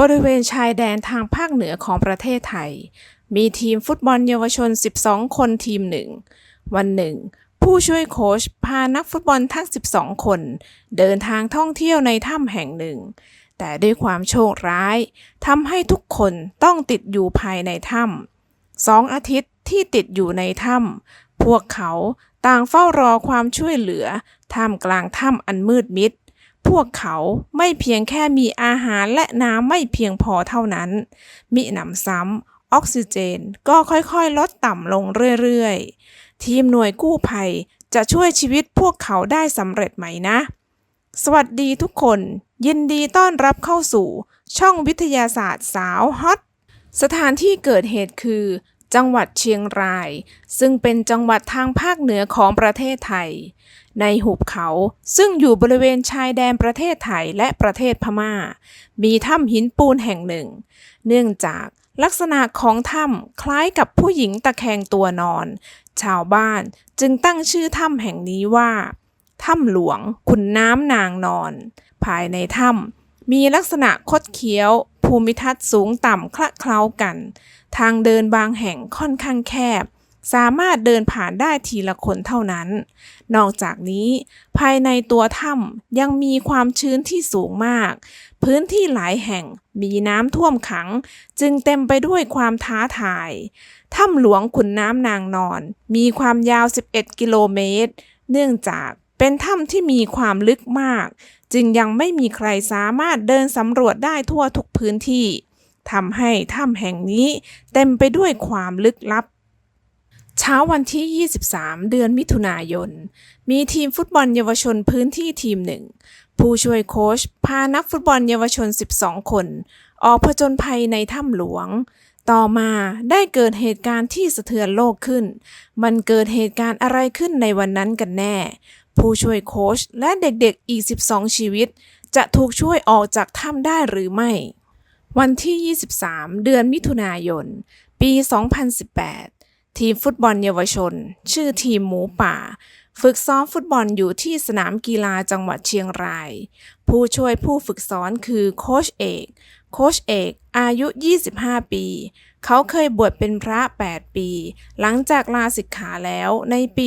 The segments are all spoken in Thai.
บริเวณชายแดนทางภาคเหนือของประเทศไทย มีทีมฟุตบอลเยาวชน 12 คนทีมหนึ่ง วันหนึ่ง ผู้ช่วยโค้ชพานักฟุตบอลทั้ง 12 คน เดินทางท่องเที่ยวในถ้ำแห่งหนึ่ง แต่ด้วยความโชคร้ายทำให้ทุกคนต้องติดอยู่ภายในถ้ำสองอาทิตย์ที่ติดอยู่ในถ้ำพวกเขาต่างเฝ้ารอความช่วยเหลือท่ามกลางถ้ำอันมืดมิด พวกเขาไม่เพียงแค่มีอาหารและน้ำไม่เพียงพอเท่านั้น มิหนำซ้ำออกซิเจนก็ค่อยๆ ลดต่ำลงเรื่อยๆ ทีมหน่วยกู้ภัยจะช่วยชีวิตพวกเขาได้สำเร็จไหมนะ สวัสดีทุกคน ยินดีต้อนรับเข้าสู่ ช่องวิทยาศาสตร์สาวฮอตสถานที่เกิดเหตุคือ จังหวัดเชียงราย ซึ่งเป็นจังหวัดทางภาคเหนือของประเทศไทย ในหุบเขาซึ่งอยู่บริเวณชายแดนประเทศไทยและประเทศพม่า มีถ้ำหินปูนแห่งหนึ่ง เนื่องจากลักษณะของถ้ำคล้ายกับผู้หญิงตะแคงตัวนอน ชาวบ้านจึงตั้งชื่อถ้ำแห่งนี้ว่า ถ้ำหลวงขุนน้ำนางนอน ภายในถ้ำมีลักษณะคดเคี้ยว ภูมิทัศน์สูงต่ำคละเคล้ากัน ทางเดินบางแห่งค่อนข้างแคบ สามารถเดินผ่านได้ทีละคนเท่านั้น นอกจากนี้ ภายในตัวถ้ำยังมีความชื้นที่สูงมาก พื้นที่หลายแห่งมีน้ำท่วมขัง จึงเต็มไปด้วยความท้าทาย ถ้ำหลวงขุนน้ำนางนอน มีความยาว 11 กิโลเมตร เนื่องจากเป็นถ้ำที่มีความลึกมาก จึงยังไม่มีใครสามารถเดินสำรวจได้ทั่วทุกพื้นที่ ทำให้ถ้ำแห่งนี้เต็มไปด้วยความลึกลับ เช้าวันที่ 23 เดือนมิถุนายน มีทีมฟุตบอลเยาวชนพื้นที่ทีมหนึ่ง ผู้ช่วยโค้ชพานักฟุตบอลเยาวชน 12 คน ออกผจญภัยในถ้ำหลวง ต่อมาได้เกิดเหตุการณ์ที่สะเทือนโลกขึ้น มันเกิดเหตุการณ์อะไรขึ้นในวันนั้นกันแน่ ผู้ช่วยโค้ชและเด็กๆอีก 12 ชีวิต จะถูกช่วยออกจากถ้ำได้หรือไม่ วันที่ 23 เดือนมิถุนายน ปี 2018 ทีมฟุตบอลเยาวชน ชื่อทีมหมูป่า ฝึกซ้อมฟุตบอลอยู่ที่สนามกีฬาจังหวัดเชียงราย ผู้ช่วยผู้ฝึกสอนคือโคชเอก โคชเอกอายุ 25 ปี เขาเคยบวชเป็นพระ 8 ปี หลังจากลาสิกขาแล้วในปี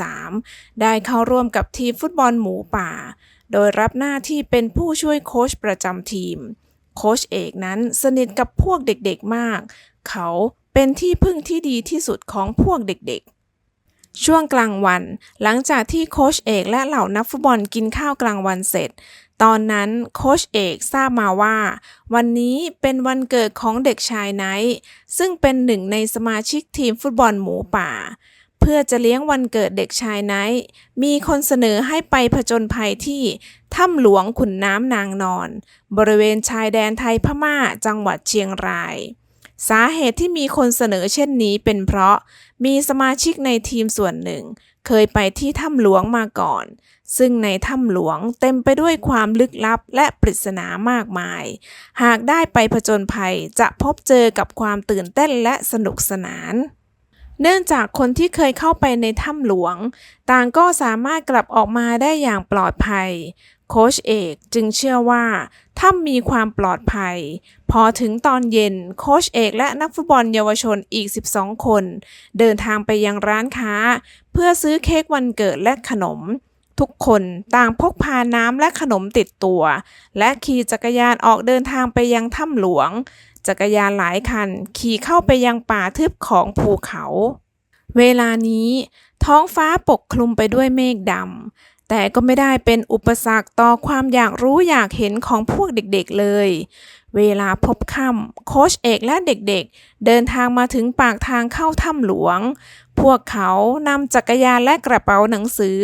2013 ได้เข้าร่วมกับทีมฟุตบอลหมูป่า โดยรับหน้าที่เป็นผู้ช่วยโค้ชประจำทีม โค้ชเอกนั้นสนิทกับพวกเด็กๆมาก เขาเป็นที่พึ่งที่ดีที่สุดของพวกเด็กๆช่วงกลางวัน หลังจากที่โค้ชเอกและเหล่านักฟุตบอลกินข้าวกลางวันเสร็จ ตอนนั้นโค้ชเอกทราบมาว่า วันนี้เป็นวันเกิดของเด็กชายไนท์ซึ่งเป็นหนึ่งในสมาชิกทีมฟุตบอลหมูป่า พื่อจะเลี้ยงวันเกิดเด็กชายไนท์มีคนเสนอให้ไปผจญภัยที่ถ้ำหลวงขุนน้ำนางนอน บริเวณชายแดนไทยพม่าจังหวัดเชียงราย สาเหตุที่มีคนเสนอเช่นนี้เป็นเพราะมีสมาชิกในทีมส่วนหนึ่ง เคยไปที่ถ้ำหลวงมาก่อน ซึ่งในถ้ำหลวงเต็มไปด้วยความลึกลับและปริศนามากมาย หากได้ไปผจญภัยจะพบเจอกับความตื่นเต้นและสนุกสนาน เนื่องจากคนที่เคยเข้าไปในถ้ำหลวง ต่างก็สามารถกลับออกมาได้อย่างปลอดภัย โค้ชเอกจึงเชื่อว่าถ้ำมีความปลอดภัย พอถึงตอนเย็นโค้ชเอกและนักฟุตบอลเยาวชนอีก 12 คน เดินทางไปยังร้านค้า เพื่อซื้อเค้กวันเกิดและขนม ทุกคนต่างพกพาน้ำและขนมติดตัว และขี่จักรยานออกเดินทางไปยังถ้ำหลวง จักรยานหลายคันขี่เข้าไปยังป่าทึบของภูเขา เวลานี้ท้องฟ้าปกคลุมไปด้วยเมฆดำ แต่ก็ไม่ได้เป็นอุปสรรคต่อความอยากรู้อยากเห็นของพวกเด็กๆเลย เวลาพบค่ำโค้ชเอกและเด็กๆเดินทางมาถึงปากทางเข้าถ้ำหลวง พวกเขานำจักรยานและกระเป๋าหนังสือ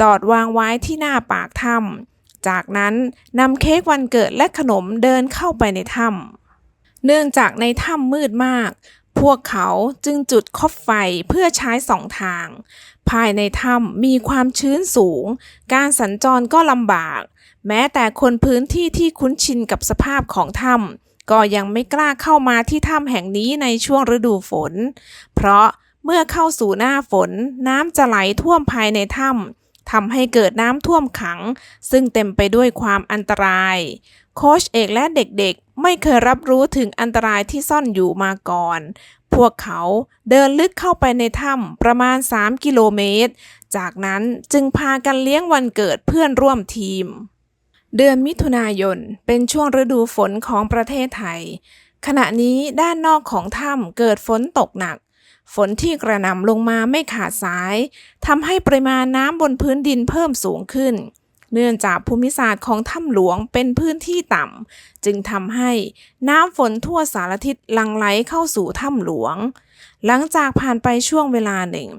จอดวางไว้ที่หน้าปากถ้ำจากนั้นนำเค้กวันเกิดและขนมเดินเข้าไปในถ้ำ เนื่องจากในถ้ำมืดมาก พวกเขาจึงจุดคบไฟเพื่อใช้สองทาง ภายในถ้ำมีความชื้นสูง การสัญจรก็ลำบาก แม้แต่คนพื้นที่ที่คุ้นชินกับสภาพของถ้ำก็ยังไม่กล้าเข้ามาที่ถ้ำแห่งนี้ในช่วงฤดูฝน เพราะเมื่อเข้าสู่หน้าฝนน้ำจะไหลท่วมภายในถ้ำ ทำให้เกิดน้ำท่วมขัง ซึ่งเต็มไปด้วยความอันตราย โค้ชเอกและเด็กๆ ไม่เคยรับรู้ถึงอันตรายที่ซ่อนอยู่มาก่อน พวกเขาเดินลึกเข้าไปในถ้ำประมาณ 3 กิโลเมตร จากนั้นจึงพากันเลี้ยงวันเกิดเพื่อนร่วมทีม เดือนมิถุนายนเป็นช่วงฤดูฝนของประเทศไทย ขณะนี้ด้านนอกของถ้ำเกิดฝนตกหนัก ฝนที่กระหน่ำลงมาไม่ขาดสายทำให้ปริมาณน้ำบนพื้นดินเพิ่มสูงขึ้น เนื่องจากภูมิศาสตร์ของถ้ำหลวงเป็นพื้นที่ต่ำจึงทำให้น้ำฝนทั่วสารทิศลังไหลเข้าสู่ถ้ำหลวง หลังจากผ่านไปช่วงเวลาหนึ่ง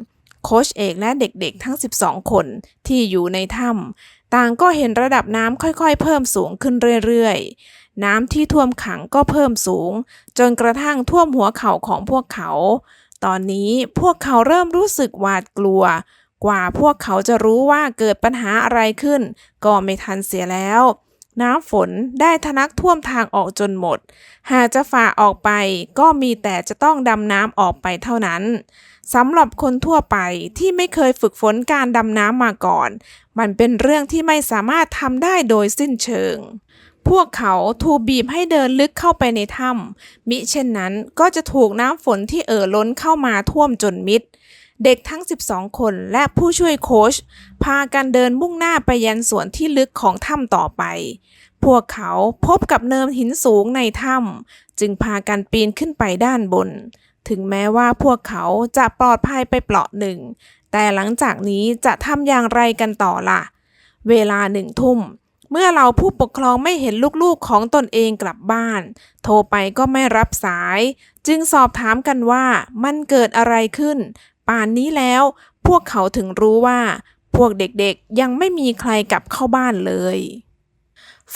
โคชเอกและเด็กๆ ทั้ง 12 คนที่อยู่ในถ้ำต่างก็เห็นระดับน้ำค่อยๆ เพิ่มสูงขึ้นเรื่อยๆน้ำที่ท่วมขังก็เพิ่มสูง จนกระทั่งท่วมหัวเข่าของพวกเขา ตอนนี้พวกเขาเริ่มรู้สึกหวาดกลัว กว่าพวกเขาจะรู้ว่าเกิดปัญหาอะไรขึ้น ก็ไม่ทันเสียแล้ว น้ำฝนได้ทะลักท่วมทางออกจนหมด หากจะฝ่าออกไปก็มีแต่จะต้องดำน้ำออกไปเท่านั้นสำหรับคนทั่วไปที่ไม่เคยฝึกฝนการดำน้ำมาก่อน มันเป็นเรื่องที่ไม่สามารถทำได้โดยสิ้นเชิง พวกเขาถูกบีบให้เดินลึกเข้าไปในถ้ำมิเช่นนั้นก็จะถูกน้ำฝนที่เอ่อล้นเข้ามาท่วมจนมิด เด็กทั้ง 12 คนและผู้ช่วยโค้ชพากันเดินมุ่งหน้าไปยันส่วนที่ลึกของถ้ำต่อไป พวกเขาพบกับเนินหินสูงในถ้ำจึงพากันปีนขึ้นไปด้านบน ถึงแม้ว่าพวกเขาจะปลอดภัยไปเปลาะหนึ่ง แต่หลังจากนี้จะทำอย่างไรกันต่อล่ะ เวลาหนึ่งทุ่ม เมื่อเราผู้ปกครองไม่เห็นลูกๆของตนเองกลับบ้าน โทรไปก็ไม่รับสาย จึงสอบถามกันว่ามันเกิดอะไรขึ้น ป่านนี้แล้ว พวกเขาถึงรู้ว่า พวกเด็กๆยังไม่มีใครกลับเข้าบ้านเลย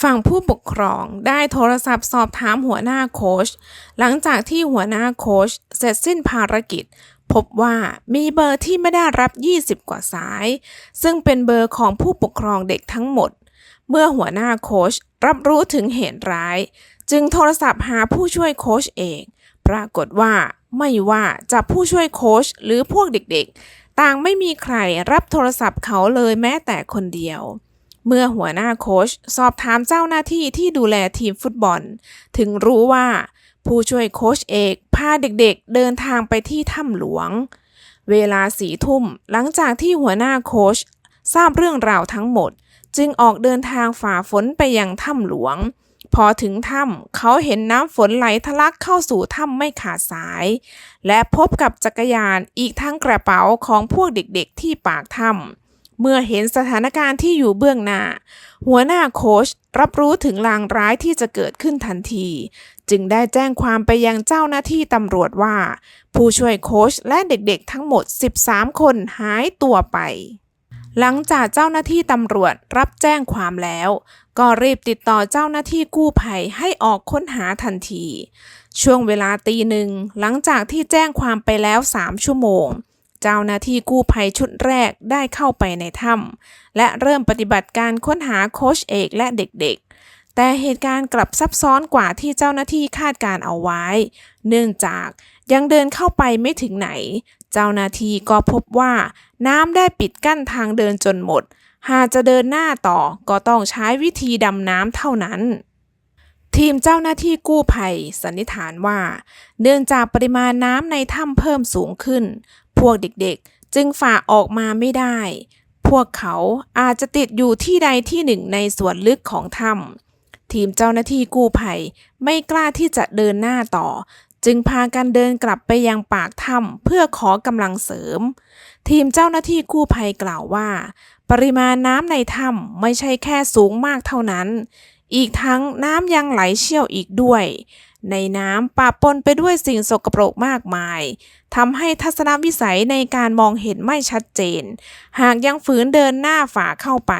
ฝั่งผู้ปกครองได้โทรศัพท์สอบถามหัวหน้าโค้ชหลังจากที่หัวหน้าโค้ชเสร็จสิ้นภารกิจ พบว่ามีเบอร์ที่ไม่ได้รับ 20 กว่าสาย ซึ่งเป็นเบอร์ของผู้ปกครองเด็กทั้งหมด เมื่อหัวหน้าโค้ชรับรู้ถึงเหตุร้าย จึงโทรศัพท์หาผู้ช่วยโค้ชเอง ปรากฏว่าไม่ว่าจะผู้ช่วยโค้ชหรือพวกเด็กๆ ต่างไม่มีใครรับโทรศัพท์เขาเลยแม้แต่คนเดียว เมื่อหัวหน้าโค้ชสอบถามเจ้าหน้าที่ที่ดูแลทีมฟุตบอล ถึงรู้ว่าผู้ช่วยโค้ชเอกพาเด็กๆ เดินทางไปที่ถ้ำหลวง เวลาสี่ทุ่มหลังจากที่หัวหน้าโค้ชทราบเรื่องราวทั้งหมด จึงออกเดินทางฝ่าฝนไปยังถ้ำหลวง พอถึงถ้ำเขาเห็นน้ำฝนไหลทะลักเข้าสู่ถ้ำไม่ขาดสาย และพบกับจักรยานอีกทั้งกระเป๋าของพวกเด็กๆที่ปากถ้ำเมื่อเห็นสถานการณ์ที่อยู่เบื้องหน้า หัวหน้าโค้ชรับรู้ถึงลางร้ายที่จะเกิดขึ้นทันที จึงได้แจ้งความไปยังเจ้าหน้าที่ตำรวจว่า ผู้ช่วยโค้ชและเด็กๆทั้งหมด 13 คนหายตัวไป หลังจากเจ้าหน้าที่ตำรวจรับแจ้งความแล้ว ก็รีบติดต่อเจ้าหน้าที่กู้ภัยให้ออกค้นหาทันที ช่วงเวลาตีหนึ่งหลังจากที่แจ้งความไปแล้ว 3 ชั่วโมง เจ้าหน้าที่กู้ภัยชุดแรกได้เข้าไปในถ้ำและเริ่มปฏิบัติการค้นหาโค้ชเอกและเด็กๆ แต่เหตุการณ์กลับซับซ้อนกว่าที่เจ้าหน้าที่คาดการเอาไว้ เนื่องจากยังเดินเข้าไปไม่ถึงไหน เจ้าหน้าที่ก็พบว่าน้ำได้ปิดกั้นทางเดินจนหมด หากจะเดินหน้าต่อก็ต้องใช้วิธีดำน้ำเท่านั้นทีมเจ้าหน้าที่กู้ภัยสันนิษฐานว่า เนื่องจากปริมาณน้ำในถ้ำเพิ่มสูงขึ้น พวกเด็กๆ จึงฝ่าออกมาไม่ได้ พวกเขาอาจจะติดอยู่ที่ใดที่หนึ่งในส่วนลึกของถ้ำทีมเจ้าหน้าที่กู้ภัยไม่กล้าที่จะเดินหน้าต่อ จึงพากันเดินกลับไปยังปากถ้ำเพื่อขอกำลังเสริม ทีมเจ้าหน้าที่กู้ภัยกล่าวว่า ปริมาณน้ำในถ้ำไม่ใช่แค่สูงมากเท่านั้น อีกทั้งน้ำยังไหลเชี่ยวอีกด้วย ในน้ำปะปนไปด้วยสิ่งสกปรกมากมายทำให้ทัศนวิสัยในการมองเห็นไม่ชัดเจน หากยังฝืนเดินหน้าฝ่าเข้าไป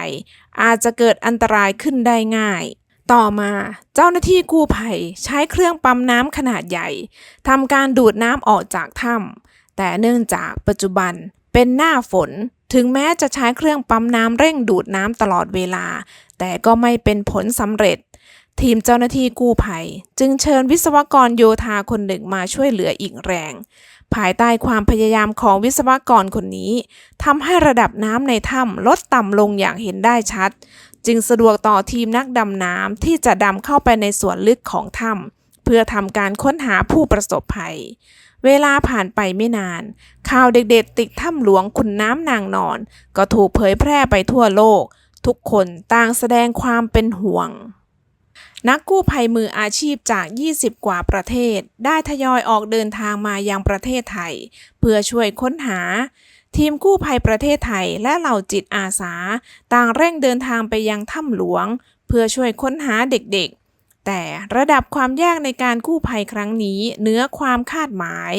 อาจจะเกิดอันตรายขึ้นได้ง่าย ต่อมาเจ้าหน้าที่กู้ภัยใช้เครื่องปั๊มน้ำขนาดใหญ่ทำการดูดน้ำออกจากถ้ำแต่เนื่องจากปัจจุบันเป็นหน้าฝน ถึงแม้จะใช้เครื่องปั๊มน้ำเร่งดูดน้ำตลอดเวลา แต่ก็ไม่เป็นผลสำเร็จ ทีมเจ้าหน้าที่กู้ภัย จึงเชิญวิศวกรโยธาคนหนึ่งมาช่วยเหลืออีกแรง ภายใต้ความพยายามของวิศวกรคนนี้ทำให้ระดับน้ำในถ้ำลดต่ำลงอย่างเห็นได้ชัด จึงสะดวกต่อทีมนักดำน้ำที่จะดำเข้าไปในส่วนลึกของถ้ำเพื่อทำการค้นหาผู้ประสบภัย เวลาผ่านไปไม่นาน ข่าวเด็กๆ ติดถ้ำหลวงขุนน้ำนางนอน ก็ถูกเผยแพร่ไปทั่วโลก ทุกคนต่างแสดงความเป็นห่วง นักกู้ภัยมืออาชีพจาก 20 กว่าประเทศ ได้ทยอยออกเดินทางมายังประเทศไทย เพื่อช่วยค้นหา ทีมกู้ภัยประเทศไทยและเหล่าจิตอาสา ต่างเร่งเดินทางไปยังถ้ำหลวง เพื่อช่วยค้นหาเด็กๆ แต่ระดับความยากในการกู้ภัยครั้งนี้เหนือความคาดหมาย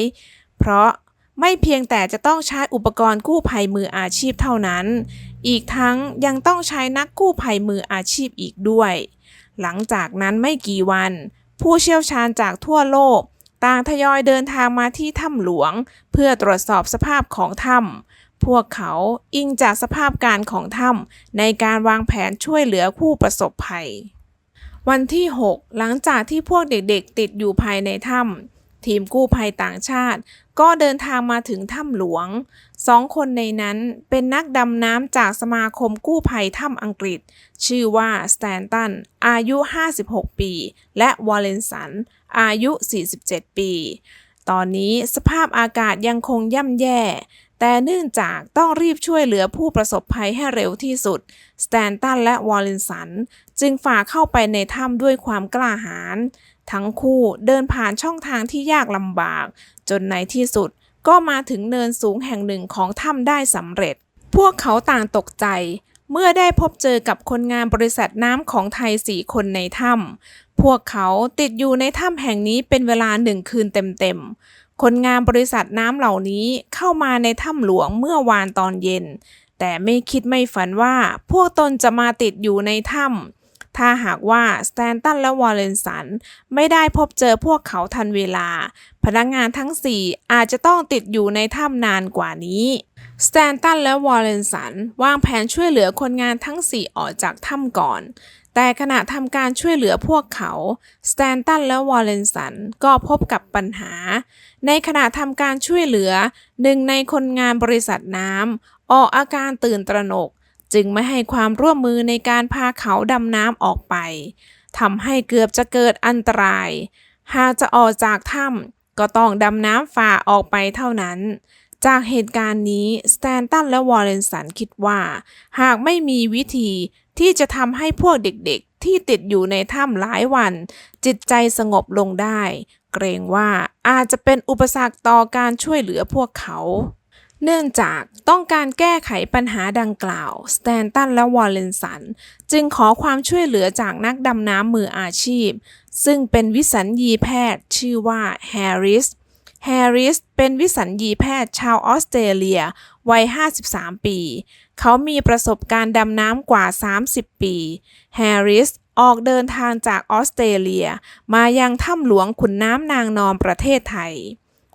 เพราะไม่เพียงแต่จะต้องใช้อุปกรณ์กู้ภัยมืออาชีพเท่านั้น อีกทั้งยังต้องใช้นักกู้ภัยมืออาชีพอีกด้วย หลังจากนั้นไม่กี่วัน ผู้เชี่ยวชาญจากทั่วโลก ต่างทยอยเดินทางมาที่ถ้ำหลวง เพื่อตรวจสอบสภาพของถ้ำพวกเขาอิงจากสภาพการของถ้ำในการวางแผนช่วยเหลือผู้ประสบภัย วันที่ 6 หลังจากที่พวกเด็กๆ ติดอยู่ภายในถ้ำทีมกู้ภัยต่างชาติ ก็เดินทางมาถึงถ้ำหลวงสองคนในนั้นเป็นนักดำน้ำจากสมาคมกู้ภัยถ้ำอังกฤษ ชื่อว่าสแตนตันอายุ 56 ปี และวอลเลนสัน อายุ 47 ปี ตอนนี้สภาพอากาศยังคงย่ำแย่ แต่เนื่องจากต้องรีบช่วยเหลือผู้ประสบภัยให้เร็วที่สุด สแตนตันและวอลเลนสัน จึงฝ่าเข้าไปในถ้ำด้วยความกล้าหาญ ทั้งคู่เดินผ่านช่องทางที่ยากลำบาก จนในที่สุดก็มาถึงเนินสูงแห่งหนึ่งของถ้ำได้สำเร็จ พวกเขาต่างตกใจ เมื่อได้พบเจอกับคนงานบริษัทน้ำของไทยสี่คนในถ้ำ พวกเขาติดอยู่ในถ้ำแห่งนี้เป็นเวลาหนึ่งคืนเต็มๆ คนงานบริษัทน้ำเหล่านี้เข้ามาในถ้ำหลวงเมื่อวานตอนเย็น แต่ไม่คิดไม่ฝันว่าพวกตนจะมาติดอยู่ในถ้ำถ้าหากว่าสแตนตันและวอลเลนสันไม่ได้พบเจอพวกเขาทันเวลา พนักงานทั้ง4อาจจะต้องติดอยู่ในถ้ำนานกว่านี้สแตนตันและวอลเลนสันวางแผนช่วยเหลือคนงานทั้ง4ออกจากถ้ำก่อน แต่ขณะทำการช่วยเหลือพวกเขาสแตนตันและวอลเลนสันก็พบกับปัญหา ในขณะทำการช่วยเหลือหนึ่งในคนงานบริษัทน้ำออกอาการตื่นตระหนก จึงไม่ให้ความร่วมมือในการพาเขาดำน้ำออกไปทำให้เกือบจะเกิดอันตราย หากจะออกจากถ้ำก็ต้องดำน้ำฝ่าออกไปเท่านั้นจากเหตุการณ์นี้สแตนตันและวอลเลนสันคิดว่า หากไม่มีวิธี ที่จะทำให้พวกเด็กๆ ที่ติดอยู่ในถ้ำหลายวัน จิตใจสงบลงได้ เกรงว่าอาจจะเป็นอุปสรรคต่อการช่วยเหลือพวกเขา เนื่องจากต้องการแก้ไขปัญหาดังกล่าวสแตนตันและวอลเลนสันจึงขอความช่วยเหลือจากนักดำน้ำมืออาชีพ ซึ่งเป็นวิสัญญีแพทย์ชื่อว่าแฮร์ริสแฮร์ริสเป็นวิสัญญีแพทย์ชาวออสเตรเลีย วัย 53 ปี เขามีประสบการณ์ดำน้ำกว่า 30 ปี แฮร์ริสออกเดินทางจากออสเตรเลีย มายังถ้ำหลวงขุนน้ำนางนอนประเทศไทย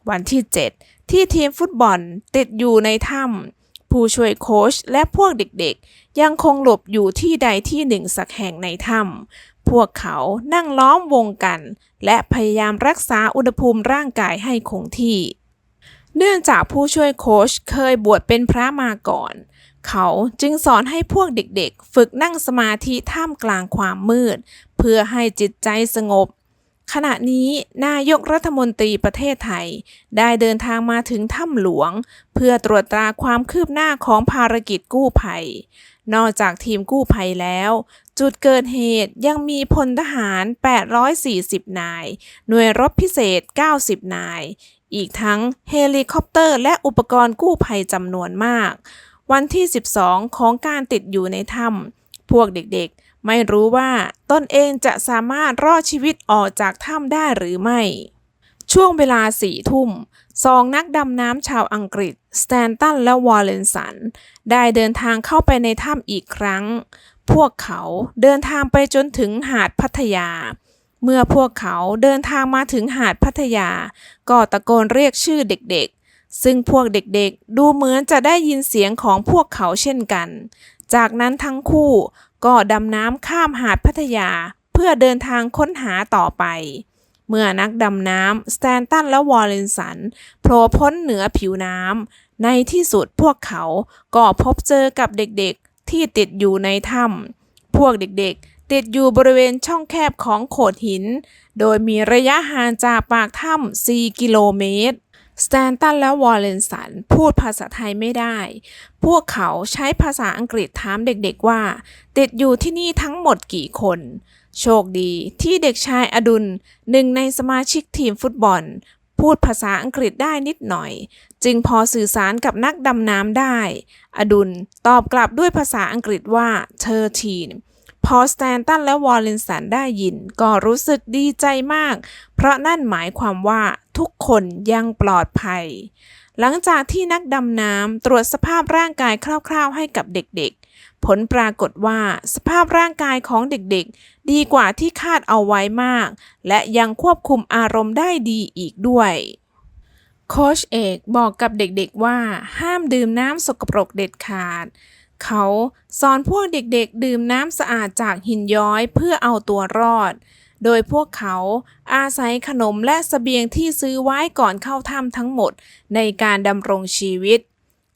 วันที่ 7 ที่ทีมฟุตบอลติดอยู่ในถ้ำผู้ช่วยโค้ชและพวกเด็กๆ ยังคงหลบอยู่ที่ใดที่หนึ่งสักแห่งในถ้ำพวกเขานั่งล้อมวงกัน และพยายามรักษาอุณหภูมิร่างกายให้คงที่ เนื่องจากผู้ช่วยโค้ชเคยบวชเป็นพระมาก่อน เขาจึงสอนให้พวกเด็กๆ ฝึกนั่งสมาธิท่ามกลางความมืด เพื่อให้จิตใจสงบ ขณะนี้นายกรัฐมนตรีประเทศไทย ได้เดินทางมาถึงถ้ำหลวง เพื่อตรวจตราความคืบหน้าของภารกิจกู้ภัย นอกจากทีมกู้ภัยแล้ว จุดเกิดเหตุยังมีพลทหาร 840 นาย หน่วยรบพิเศษ 90 นาย อีกทั้งเฮลิคอปเตอร์และอุปกรณ์กู้ภัยจำนวนมาก วันที่ 12 ของการติดอยู่ในถ้ำพวกเด็กๆ ไม่รู้ว่าตนเองจะสามารถรอดชีวิตออกจากถ้ำได้หรือไม่ ช่วงเวลาสี่ทุ่มสองนักดำน้ำชาวอังกฤษ สแตนตันและวอลเลนสัน ได้เดินทางเข้าไปในถ้ำอีกครั้ง พวกเขาเดินทางไปจนถึงหาดพัทยา เมื่อพวกเขาเดินทางมาถึงหาดพัทยา ก็ตะโกนเรียกชื่อเด็กๆ ซึ่งพวกเด็กๆดูเหมือนจะได้ยินเสียงของพวกเขาเช่นกัน จากนั้นทั้งคู่ก็ดำน้ำข้ามหาดพัทยาเพื่อเดินทางค้นหาต่อไป เมื่อนักดำน้ำสแตนตันและวอลเลนสันโผล่พ้นเหนือผิวน้ำในที่สุดพวกเขาก็พบเจอกับเด็กๆที่ติดอยู่ในถ้ำพวกเด็กๆ ติดอยู่บริเวณช่องแคบของโขดหิน โดยมีระยะห่างจากปากถ้ำ4กิโลเมตร สแตนตันและวอลเลนสันพูดภาษาไทยไม่ได้ พวกเขาใช้ภาษาอังกฤษถามเด็กๆว่า ติดอยู่ที่นี่ทั้งหมดกี่คน โชคดีที่เด็กชายอดุลหนึ่งในสมาชิกทีมฟุตบอล พูดภาษาอังกฤษได้นิดหน่อย จึงพอสื่อสารกับนักดำน้ำได้ อดุลตอบกลับด้วยภาษาอังกฤษว่าเธอทีนพอสแตนตันและวอลเลนสันได้ยิน ก็รู้สึกดีใจมาก เพราะนั่นหมายความว่า ทุกคนยังปลอดภัย หลังจากที่นักดำน้ำตรวจสภาพร่างกายคร่าวๆให้กับเด็กๆ ผลปรากฏว่าสภาพร่างกายของเด็กๆ ดีกว่าที่คาดเอาไว้มาก และยังควบคุมอารมณ์ได้ดีอีกด้วยโค้ชเอกบอกกับเด็กๆว่าห้ามดื่มน้ำสกปรกเด็ดขาด เขาสอนพวกเด็กๆ ดื่มน้ำสะอาดจากหินย้อยเพื่อเอาตัวรอด โดยพวกเขาอาศัยขนมและสเสบียงที่ซื้อไว้ก่อนเข้าถ้ำทั้งหมดในการดำรงชีวิต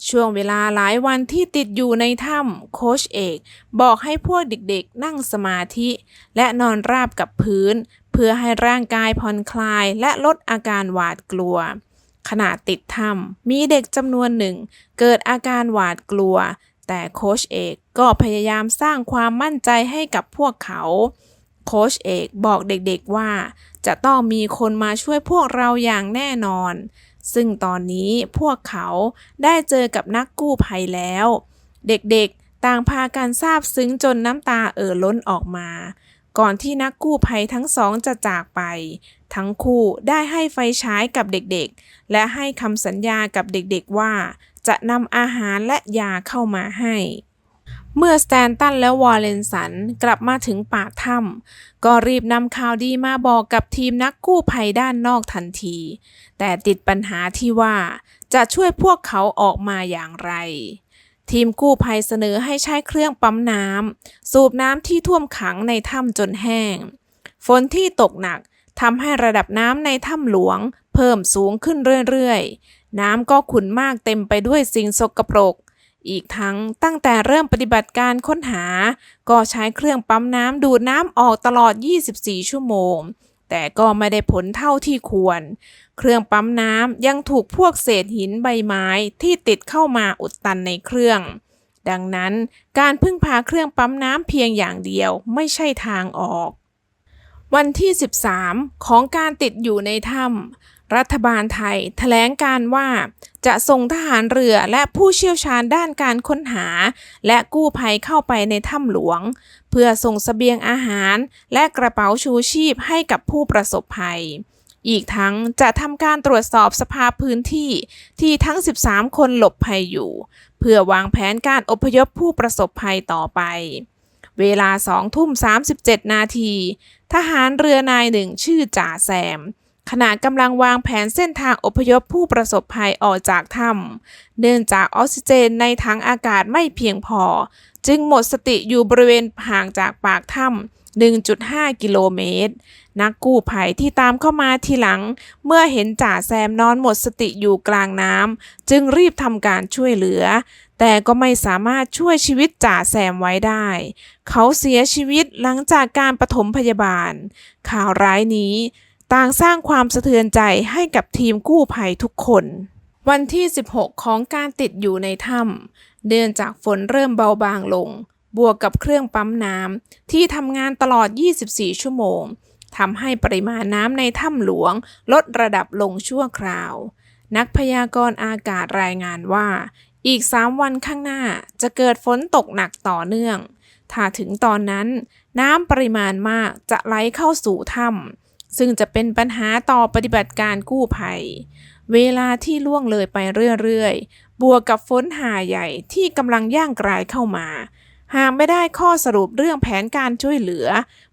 ช่วงเวลาหลายวันที่ติดอยู่ในถ้ำโคชเอก บอกให้พวกเด็กๆ นั่งสมาธิ และนอนราบกับพื้น เพื่อให้ร่างกายผ่อนคลายและลดอาการหวาดกลัวขณะติดถ้ำมีเด็กจำนวนหนึ่ง เกิดอาการหวาดกลัว แต่โคชเอกก็พยายามสร้างความมั่นใจให้กับพวกเขา โค้ชเอกบอกเด็กๆว่า จะต้องมีคนมาช่วยพวกเราอย่างแน่นอน ซึ่งตอนนี้พวกเขาได้เจอกับนักกู้ภัยแล้ว เด็กๆต่างพากันซาบซึ้งจนน้ำตาเอ่อล้นออกมา ก่อนที่นักกู้ภัยทั้งสองจะจากไป ทั้งคู่ได้ให้ไฟฉายกับเด็กๆ และให้คำสัญญากับเด็กๆว่า จะนำอาหารและยาเข้ามาให้ เมื่อสแตนตันและวอลเลนสันกลับมาถึงปากถ้ำก็รีบนำข่าวดีมาบอกกับทีมนักกู้ภัยด้านนอกทันที แต่ติดปัญหาที่ว่าจะช่วยพวกเขาออกมาอย่างไร ทีมกู้ภัยเสนอให้ใช้เครื่องปั๊มน้ำสูบน้ำที่ท่วมขังในถ้ำจนแห้ง ฝนที่ตกหนักทำให้ระดับน้ำในถ้ำหลวง เพิ่มสูงขึ้นเรื่อยๆ น้ำก็ขุ่นมากเต็มไปด้วยสิ่งสกปรก อีกทั้งตั้งแต่เริ่มปฏิบัติการค้นหา ก็ใช้เครื่องปั๊มน้ำดูดน้ำออกตลอด 24 ชั่วโมง แต่ก็ไม่ได้ผลเท่าที่ควร เครื่องปั๊มน้ำยังถูกพวกเศษหินใบไม้ที่ติดเข้ามาอุดตันในเครื่อง ดังนั้นการพึ่งพาเครื่องปั๊มน้ำเพียงอย่างเดียวไม่ใช่ทางออก วันที่ 13 ของการติดอยู่ในถ้ำ รัฐบาลไทยแถลงการว่าจะส่งทหารเรือและผู้เชี่ยวชาญด้านการค้นหา และกู้ภัยเข้าไปในถ้ำหลวง เพื่อส่งเสบียงอาหาร และกระเป๋าชูชีพให้กับผู้ประสบภัย อีกทั้งจะทำการตรวจสอบสภาพพื้นที่ที่ทั้ง 13 คนหลบภัยอยู่ เพื่อวางแผนการอพยพผู้ประสบภัยต่อไป เวลา2ทุ่ม37 นาที ทหารเรือนายหนึ่งชื่อจ่าแซม ขณะกำลังวางแผนเส้นทางอพยพผู้ประสบภัยออกจากถ้ำเนื่องจากออกซิเจนในถังอากาศไม่เพียงพอ จึงหมดสติอยู่บริเวณห่างจากปากถ้ำ1.5 กิโลเมตร นักกู้ภัยที่ตามเข้ามาทีหลัง เมื่อเห็นจ่าแซมนอนหมดสติอยู่กลางน้ำจึงรีบทำการช่วยเหลือ แต่ก็ไม่สามารถช่วยชีวิตจ่าแซมไว้ได้ เขาเสียชีวิตหลังจากการปฐมพยาบาล ข่าวร้ายนี้ ต่างสร้างความสะเทือนใจให้กับทีมกู้ภัยทุกคน วันที่ 16 ของการติดอยู่ในถ้ำเนื่องจากฝนเริ่มเบาบางลง บวกกับเครื่องปั๊มน้ำที่ทำงานตลอด 24 ชั่วโมงทำให้ปริมาณน้ำในถ้ำหลวง ลดระดับลงชั่วคราว นักพยากรณ์อากาศรายงานว่า อีก 3 วันข้างหน้าจะเกิดฝนตกหนักต่อเนื่อง ถ้าถึงตอนนั้น น้ำปริมาณมากจะไหลเข้าสู่ถ้ำ ซึ่งจะเป็นปัญหาต่อปฏิบัติการกู้ภัย เวลาที่ล่วงเลยไปเรื่อยๆ บวกกับฝนหาใหญ่ที่กำลังย่างกรายเข้ามา หากไม่ได้ข้อสรุปเรื่องแผนการช่วยเหลือ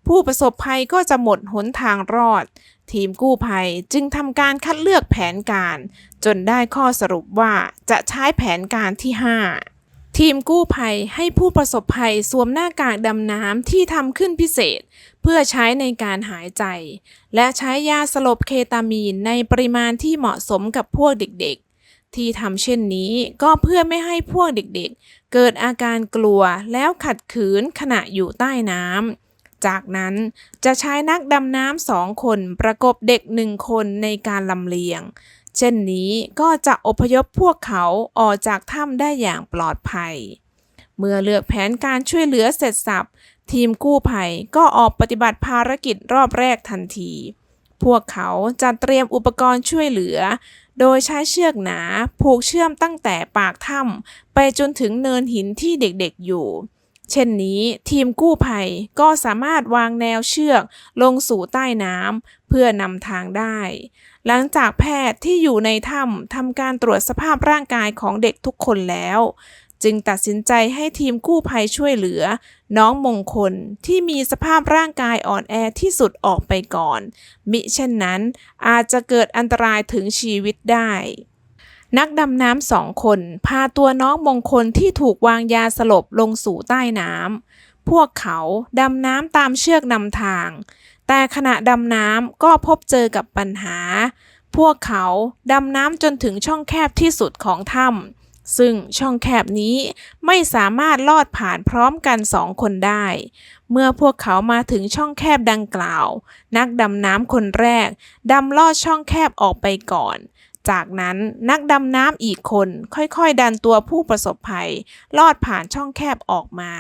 ผู้ประสบภัยก็จะหมดหนทางรอด ทีมกู้ภัยจึงทำการคัดเลือกแผนการ จนได้ข้อสรุปว่าจะใช้แผนการที่ 5 ทีมกู้ภัยให้ผู้ประสบภัยสวมหน้ากากดำน้ำที่ทำขึ้นพิเศษ เพื่อใช้ในการหายใจ และใช้ยาสลบเคตามีนในปริมาณที่เหมาะสมกับพวกเด็กๆ ที่ทำเช่นนี้ก็เพื่อไม่ให้พวกเด็กๆ เกิดอาการกลัวแล้วขัดขืนขณะอยู่ใต้น้ำ จากนั้นจะใช้นักดำน้ำสองคนประกบเด็กหนึ่งคนในการลำเลียง เช่นนี้ก็จะอพยพพวกเขาออกจากถ้ำได้อย่างปลอดภัย เมื่อเลือกแผนการช่วยเหลือเสร็จสับ ทีมกู้ภัยก็ออกปฏิบัติภารกิจรอบแรกทันที พวกเขาจะเตรียมอุปกรณ์ช่วยเหลือ โดยใช้เชือกหนาผูกเชื่อมตั้งแต่ปากถ้ำไปจนถึงเนินหินที่เด็กๆอยู่ เช่นนี้ทีมกู้ภัยก็สามารถวางแนวเชือกลงสู่ใต้น้ำเพื่อนำทางได้ หลังจากแพทย์ที่อยู่ในถ้ำทำการตรวจสภาพร่างกายของเด็กทุกคนแล้ว จึงตัดสินใจให้ทีมกู้ภัยช่วยเหลือ น้องมงคลที่มีสภาพร่างกายอ่อนแอที่สุดออกไปก่อน มิเช่นนั้นอาจจะเกิดอันตรายถึงชีวิตได้ นักดำน้ำสองคน พาตัวน้องมงคลที่ถูกวางยาสลบลงสู่ใต้น้ำ พวกเขาดำน้ำตามเชือกนำทาง แต่ขณะดำน้ำก็พบเจอกับปัญหา พวกเขาดำน้ำจนถึงช่องแคบที่สุดของถ้ำซึ่งช่องแคบนี้ไม่สามารถลอดผ่านพร้อมกันสองคนได้ เมื่อพวกเขามาถึงช่องแคบดังกล่าว นักดำน้ำคนแรกดำลอดช่องแคบออกไปก่อน จากนั้นนักดำน้ำอีกคนค่อยๆ ดันตัวผู้ประสบภัย ลอดผ่านช่องแคบออกมา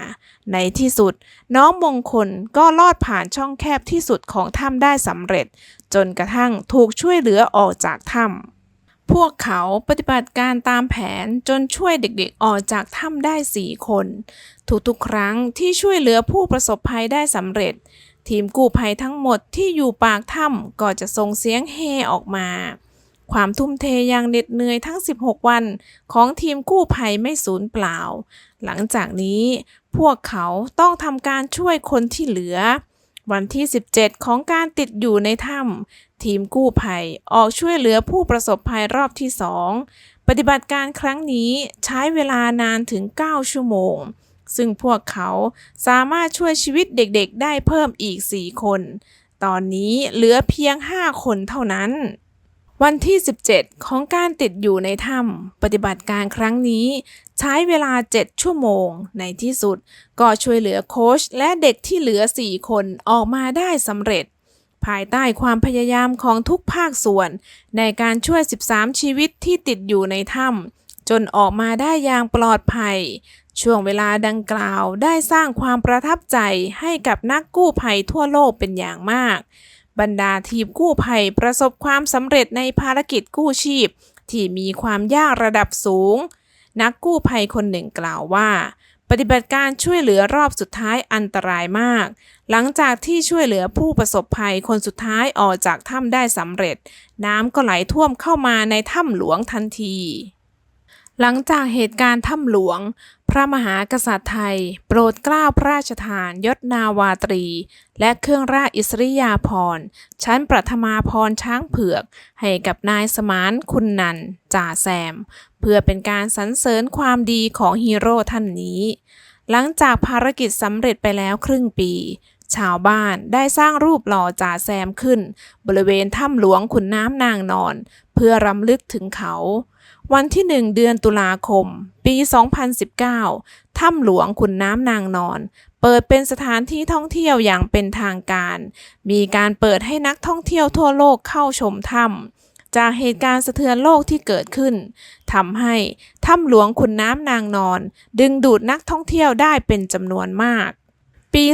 ในที่สุด น้องมงคลก็ลอดผ่านช่องแคบที่สุดของถ้ำได้สำเร็จ จนกระทั่งถูกช่วยเหลือออกจากถ้ำพวกเขาปฏิบัติการตามแผนจนช่วยเด็กๆออกจากถ้ำได้4คน ทุกๆครั้งที่ช่วยเหลือผู้ประสบภัยได้สำเร็จ ทีมกู้ภัยทั้งหมดที่อยู่ปากถ้ำก็จะส่งเสียงเฮออกมา ความทุ่มเทอย่างเหน็ดเหนื่อยทั้ง 16 วันของทีมกู้ภัยไม่สูญเปล่า หลังจากนี้พวกเขาต้องทำการช่วยคนที่เหลือ วันที่ 17 ของการติดอยู่ในถ้ำทีมกู้ภัยออกช่วยเหลือผู้ประสบภัยรอบที่2ปฏิบัติการครั้งนี้ใช้เวลานานถึง 9 ชั่วโมง ซึ่งพวกเขาสามารถช่วยชีวิตเด็กๆ ได้เพิ่มอีก 4 คน ตอนนี้เหลือเพียง 5 คนเท่านั้น วันที่ 17 ของการติดอยู่ในถ้ำปฏิบัติการครั้งนี้ ใช้เวลา 7 ชั่วโมง ในที่สุด ก็ช่วยเหลือโค้ชและเด็กที่เหลือ 4 คนออกมาได้สำเร็จ ภายใต้ความพยายามของทุกภาคส่วน ในการช่วย 13 ชีวิตที่ติดอยู่ในถ้ำจนออกมาได้อย่างปลอดภัย ช่วงเวลาดังกล่าวได้สร้างความประทับใจให้กับนักกู้ภัยทั่วโลกเป็นอย่างมาก บรรดาทีมกู้ภัยประสบความสำเร็จในภารกิจกู้ชีพ ที่มีความยากระดับสูง นักกู้ภัยคนหนึ่งกล่าวว่า ปฏิบัติการช่วยเหลือรอบสุดท้ายอันตรายมาก หลังจากที่ช่วยเหลือผู้ประสบภัยคนสุดท้ายออกจากถ้ำได้สำเร็จ น้ำก็ไหลท่วมเข้ามาในถ้ำหลวงทันทีหลังจากเหตุการณ์ถ้ำหลวง ระมหากษัตริย์ไทย โปรดเกล้าพระราชทานยศนาวาตรี และเครื่องราชอิสริยาภรณ์ ชั้นประธมาพรช้างเผือก ให้กับนายสมานคุณนันจ่าแซม เพื่อเป็นการสรรเสริญความดีของฮีโร่ท่านนี้ หลังจากภารกิจสำเร็จไปแล้วครึ่งปี ชาวบ้านได้สร้างรูปหล่อจ่าแซมขึ้น บริเวณถ้ำหลวงขุนน้ำนางนอน เพื่อรำลึกถึงเขา วันที่หนึ่งเดือนตุลาคม ปี 2019 ถ้ำหลวงขุนน้ำนางนอน เปิดเป็นสถานที่ท่องเที่ยวอย่างเป็นทางการ มีการเปิดให้นักท่องเที่ยวทั่วโลกเข้าชมถ้ำ จากเหตุการณ์สะเทือนโลกที่เกิดขึ้น ทำให้ถ้ำหลวงขุนน้ำนางนอน ดึงดูดนักท่องเที่ยวได้เป็นจำนวนมาก ปี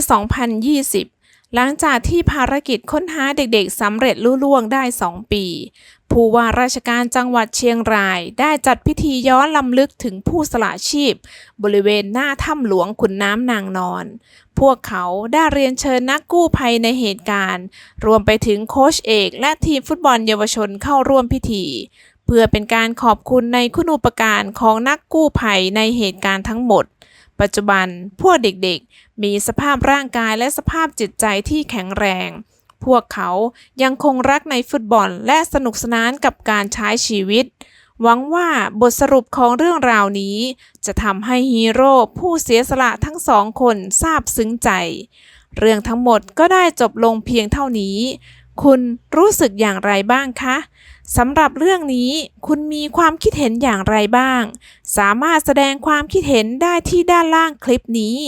2020หลังจากที่ภารกิจค้นหาเด็กๆสำเร็จลุล่วงได้ 2 ปี ผู้ว่าราชการจังหวัดเชียงราย ได้จัดพิธีย้อนลำลึกถึงผู้สละชีพ บริเวณหน้าถ้ำหลวงขุนน้ำนางนอน พวกเขาได้เรียนเชิญนักกู้ภัยในเหตุการณ์ รวมไปถึงโค้ชเอกและทีมฟุตบอลเยาวชนเข้าร่วมพิธี เพื่อเป็นการขอบคุณในคุณูปการของนักกู้ภัยในเหตุการณ์ทั้งหมด ปัจจุบันพวกเด็กๆ มีสภาพร่างกายและสภาพจิตใจที่แข็งแรง พวกเขายังคงรักในฟุตบอลและสนุกสนานกับการใช้ชีวิต หวังว่าบทสรุปของเรื่องราวนี้ จะทำให้ฮีโร่ผู้เสียสละทั้งสองคนซาบซึ้งใจ เรื่องทั้งหมดก็ได้จบลงเพียงเท่านี้ คุณรู้สึกอย่างไรบ้างคะสำหรับเรื่องนี้คุณมีความคิดเห็นอย่างไรบ้าง สามารถแสดงความคิดเห็นได้ที่ด้านล่างคลิปนี้